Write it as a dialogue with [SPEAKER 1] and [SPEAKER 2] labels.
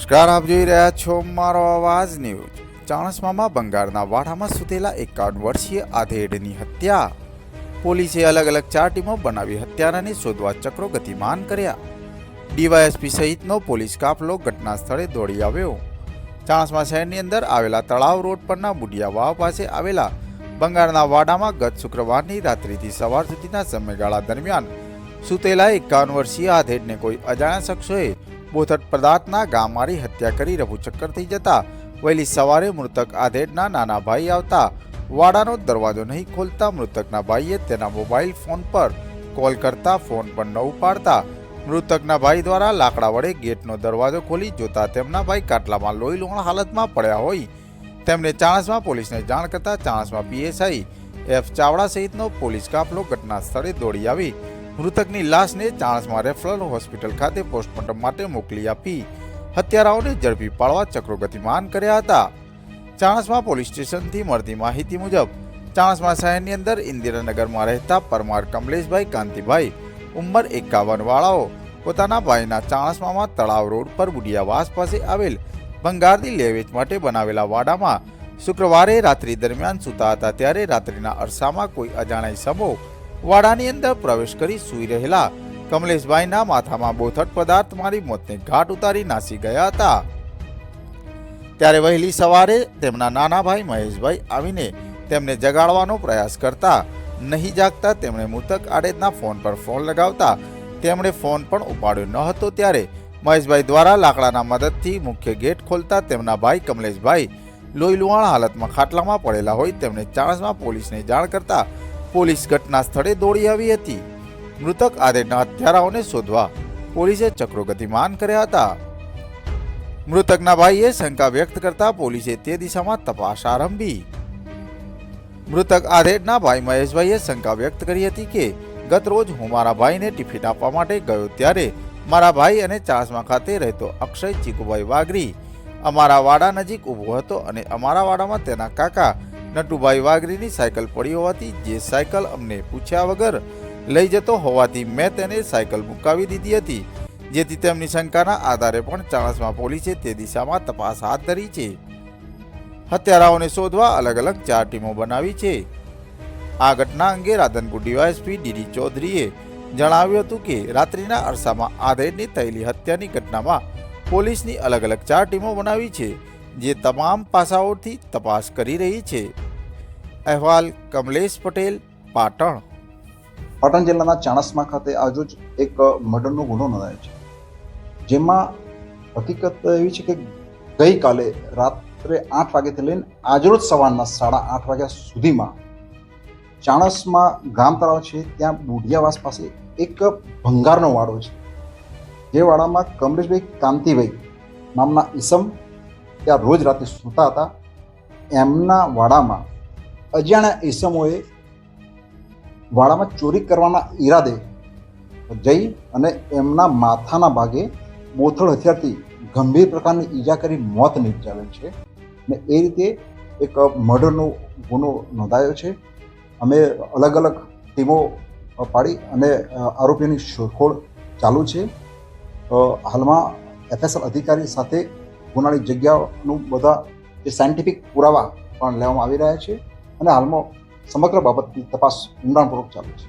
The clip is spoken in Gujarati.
[SPEAKER 1] નમસ્કાર, આપ જોઈ રહ્યા છો મારો અવાજ ન્યૂઝ. ચાણસ્મામાં બંગાળના વાડામાં સૂતેલા એકાવન વર્ષીય આધેડની હત્યા. પોલીસે અલગ અલગ ચાર ટીમો બનાવી હત્યારાને શોધવા ચક્રો ગતિમાન કર્યા. ડીવાયએસપી સહિતનો પોલીસ કાફલો ઘટના સ્થળે દોડી આવ્યો. ચાણસ્મા શહેરની અંદર આવેલા તળાવ રોડ પરના બુડિયા વાવ પાસે આવેલા બંગાળના વાડામાં ગત શુક્રવારની રાત્રિથી સવાર સુધીના સમયગાળા દરમિયાન સૂતેલા એકાવન વર્ષીય આધેડને કોઈ અજાણ્યા શખ્સોએ બોથટ પદાર્થના ગામ મારી હત્યા કરી રફુચક્કર થઈ જતા વહેલી સવારે મૃતક આધેડના નાના ભાઈ આવતા વાડાનો દરવાજો નહીં ખોલતા મૃતકના ભાઈએ તેના મોબાઈલ ફોન પર કોલ કરતા ફોન પણ ન ઉપાડતા મૃતકના ભાઈ દ્વારા લાકડા વડે ગેટનો દરવાજો ખોલી જોતા તેમના ભાઈ કાટલામાં લોહી લોણ હાલતમાં પડ્યા હોય. તેમણે ચાણસમાં પોલીસને જાણ કરતા ચાણસમાં પીએસઆઈ એફ ચાવડા સહિતનો પોલીસ કાફલો ઘટના સ્થળે દોડી આવી. મૃતકની લાશને ચાણસમાં રેફરલ હોસ્પિટલ ખાતે પોસ્ટમોર્ટમ માટે મોકલી આપી હત્યારાઓને ઝડપી પાડવા ચક્રો ગતિમાન કર્યા હતા. ચાણસમાં પોલીસ સ્ટેશનથી મળતી માહિતી મુજબ, ચાણસમા શહેરની અંદર ઇન્દિરાનગરમાં રહેતા પરમાર કમલેશભાઈ કાંતિભાઈ, ઉંમર એકાવન વાળાઓ, પોતાના ભાઈના ચાણસમામાં તળાવ રોડ પર બુડિયાવાસ પાસે આવેલ બંગાળની લેવેચ માટે બનાવેલા વાડામાં શુક્રવારે રાત્રિ દરમિયાન સૂતા હતા ત્યારે રાત્રિના અરસામાં કોઈ અજાણાય સમો વાડાની અંદર પ્રવેશ કરી સૂઈ રહેલા. કમલેશભાઈના માથામાં બોથટ પદાર્થ મારી મોતને ઘાટ ઉતારી નાસી ગયા હતા. ત્યારે વહેલી સવારે તેમના નાના ભાઈ મહેશભાઈ આવીને તેમને જગાડવાનો પ્રયાસ કરતા, નહીં જાગતા તેમણે મૃતક આડેદના ફોન પર ફોન લગાવતા, તેમણે ફોન પણ ઉપાડ્યો ન હતો ત્યારે મહેશભાઈ દ્વારા લાકડાના મદદથી મુખ્ય ગેટ ખોલતા તેમના ભાઈ કમલેશભાઈ લોહીલુહાણ હાલતમાં ખાટલામાં પડેલા હોય તેમણે ચાણસમાં પોલીસને જાણ કરતા પોલીસ ઘટના સ્થળે દોડી આવી હતી. મૃતક આધેડના હત્યારાઓને શોધવા પોલીસે ચક્રો ગતિમાન કર્યા હતા. મૃતકના ભાઈએ શંકા વ્યક્ત કરતા પોલીસે તે દિશામાં તપાસ આરંભી. મૃતક આધેડના ભાઈ મહેશભાઈએ શંકા વ્યક્ત કરી હતી કે ગત રોજ હું મારા ભાઈને ટિફિન આપવા માટે ગયો ત્યારે મારા ભાઈ અને ચાસમા ખાતે રહેતો અક્ષય ચીકુભાઈ વાઘરી અમારા વાડા નજીક ઊભો હતો અને અમારા વાડામાં તેના કાકા નટુભાઈ વાઘરીની સાયકલ પડી હોવાથી જે સાયકલ અમને પૂછ્યા વગર લઈ જતો હોવાથી મેં તેને સાયકલ મુકાવી દીધી હતી, જેથી તેમની શંકાના આધારે પણ ચાણસમા પોલીસે તે દિશામાં તપાસ હાથ ધરી છે. હત્યારાઓને શોધવા અલગ અલગ ચાર ટીમો બનાવી છે. આ ઘટના અંગે રાધનપુર ડીવાયએસપી ડીડી ચૌધરીએ જણાવ્યું હતું કે, રાત્રિના અરસામાં આધેડની થયેલી હત્યાની ઘટનામાં પોલીસની અલગ અલગ ચાર ટીમો બનાવી છે. જે તમામ પાસાઓથી તપાસ કરી રહી છે. અહેવાલ કમલેશ પટેલ, પાટણ.
[SPEAKER 2] પાટણ જિલ્લાના ચાણસમા ખાતે આજરોજ એક મર્ડરનો ગુનો નોંધાયો છે. જેમાં હકીકત એવી છે કે ગઈકાલે રાત્રે આઠ વાગ્યાથી લઈને આજરોજ સવારના સાડા આઠ વાગ્યા સુધીમાં ચાણસમાં ગામ તળાવ છે, ત્યાં બુઢિયાવાસ પાસે એક ભંગારનો વાડો છે. જે વાડામાં કમલેશભાઈ કાંતિભાઈ નામના ઈસમ ત્યાં રોજ રાતે સૂતા હતા. એમના વાડામાં અજાણ્યા ઈસમોએ વાડામાં ચોરી કરવાના ઈરાદે જઈ અને એમના માથાના ભાગે બોથળ હથિયારથી ગંભીર પ્રકારની ઈજા કરી મોત નિપજાવે છે ને એ રીતે એક મર્ડરનો ગુનો નોંધાયો છે. અમે અલગ અલગ ટીમો પાડી અને આરોપીની શોધખોળ ચાલુ છે. હાલમાં એફએસએલ અધિકારી સાથે ગુનાની જગ્યાઓનું બધા જે સાયન્ટિફિક પુરાવા પણ લેવામાં આવી રહ્યા છે અને હાલમાં સમગ્ર બાબતની તપાસ ઊંડાણપૂર્વક ચાલુ છે.